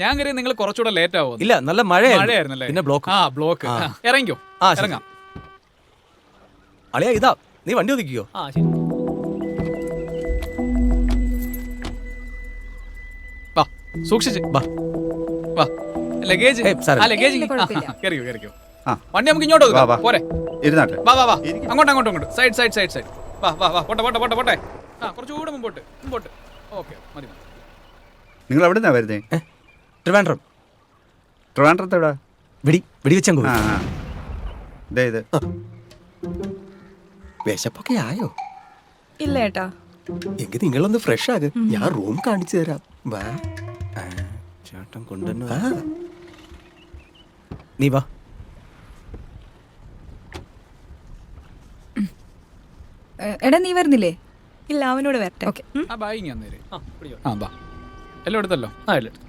ഞാൻ കരുതി നിങ്ങൾ കുറച്ചുകൂടെ ലേറ്റ് ആവും ഇല്ല നല്ല മഴ മഴയായിരുന്നല്ലേ പിന്നെ ബ്ലോക്ക് ആ ബ്ലോക്ക്. ഇറങ്ങിക്കോ. ആ, ശരി. ഇറങ്ങാം. അളിയാ ഇതാ നീ വണ്ടി ഒതുക്കിയോ ആ ശരി. വാ സൂക്ഷിച്ച്. ബാ വാ. ലഗേജ് ഏയ്, സാരമില്ല. ആ ലഗേജ് കയറിയോ ആ. വണ്ടി നമുക്ക് ഇങ്ങോട്ട് വാ, വാ. ഒതുക്കാം പോരെ. ഇരുന്നാട്ടെ. വാ വാ വാ. അങ്ങോട്ട് അങ്ങോട്ട് അങ്ങോട്ട്. സൈഡ് സൈഡ് സൈഡ് സൈഡ് വാ വാ വാ. പോട്ടെ പോട്ടെ പോട്ടെ പോട്ടെ. ആ കുറച്ചുകൂടെ മുമ്പോട്ട് മുമ്പോട്ട്. ഓക്കെ മതി മതി. നിങ്ങൾ എവിടെ നിന്നാ വരുന്നേ ട്രിവാൻഡ്രം. ട്രിവാൻഡ്രത്ത് എവിടെ വെടി വെടി ആ ആ. ദേ ഇത്. വിശപ്പൊക്കെ ആയോ? ഇല്ല ഏട്ടാ. എങ്കിൽ നിങ്ങളൊന്ന് ഫ്രഷ് ആക് ഞാൻ റൂം കാണിച്ചു തരാം. വാ. ചേട്ടൻ കൊണ്ടുവന്നു ആ. നീ വാ. ഏ, എടാ നീ വരുന്നില്ലേ? ഇല്ല അവനോട് വരട്ടെ. ഓക്കെ. ആ ബായി ഇങ്ങനെ നേരെ ആ ബാ. എല്ലാം എടുത്തല്ലോ. ആ എല്ലാം എടുത്തു.